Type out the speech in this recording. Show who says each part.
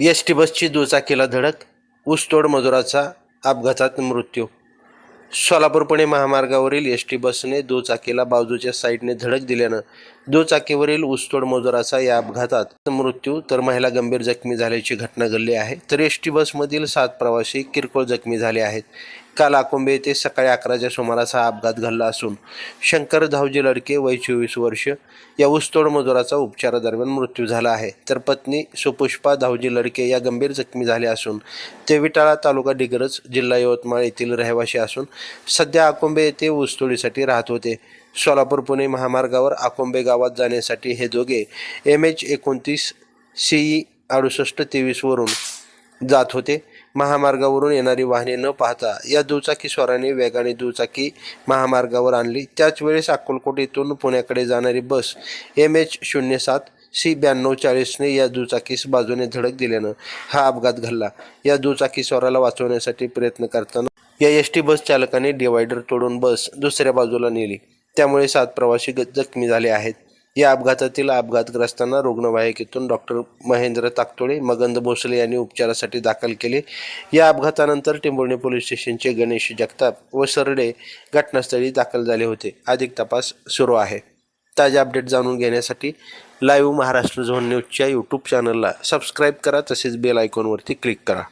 Speaker 1: S T बसची दुचाकीला धडक ऊसतोड मजुराचा अपघातात मृत्यू. सोलापूर पुणे महामार्गावरील एस टी बसने दुचाकीला बाजूच्या साईडने धडक दिल्यानं दुचाकीवरील ऊसतोड मजुराचा या अपघातात मृत्यू. तर महिला गंभीर जखमी झाल्याची घटना घडली आहे. तर एस टी बसमधील सात प्रवासी किरकोळ जखमी झाले आहेत. काल आकुंबे येथे सकाळी अकराच्या सुमारास हा अपघात घडला असून शंकर धावजी लडके वय चोवीस वर्ष या ऊसतोड मजुराचा उपचारादरम्यान मृत्यू झाला आहे. तर पत्नी सुपुष्पा धावजी लडके या गंभीर जखमी झाल्या असून ते विटाळा तालुका डिग्रज जिल्हा यवतमाळ येथील रहिवासी असून सध्या आकुंबे येथे ऊसतोडीसाठी राहत होते. सोलापूर पुणे महामार्गावर आकुंबे गावात जाण्यासाठी हे दोघे एम एच एकोणतीस सी अडुसष्ट तेवीसवरून जात होते. महामार्गावरून येणारी वाहने न पाहता या दुचाकीस्वाराने वेगाने दुचाकी महामार्गावर आणली. त्याच वेळेस अक्कलकोट येथून पुण्याकडे जाणारी बस एम एच शून्य सात सी ब्याण्णव चाळीसने या दुचाकीस बाजूने धडक दिल्यानं हा अपघात घडला. या दुचाकी स्वराला वाचवण्यासाठी प्रयत्न करताना या एस टी बस चालकाने डिवायडर तोडून बस दुसऱ्या बाजूला नेली. त्यामुळे सात प्रवासी ग- जखमी झाले आहेत. या अपघातातील अपघातग्रस्तांना रुग्णवाहिकेतून डॉक्टर महेंद्र ताकतोळे मगंद भोसले यांनी उपचारासाठी दाखल केले. या अपघातानंतर टिंबोर्णी पोलीस स्टेशनचे गणेश जगताप व सरडे घटनास्थळी दाखल झाले होते. अधिक तपास सुरू आहे. ताज्या अपडेट जाणून घेण्यासाठी लाईव्ह महाराष्ट्र झोन न्यूजच्या यूट्यूब चॅनलला सबस्क्राईब करा तसेच बेल आयकॉनवरती क्लिक करा.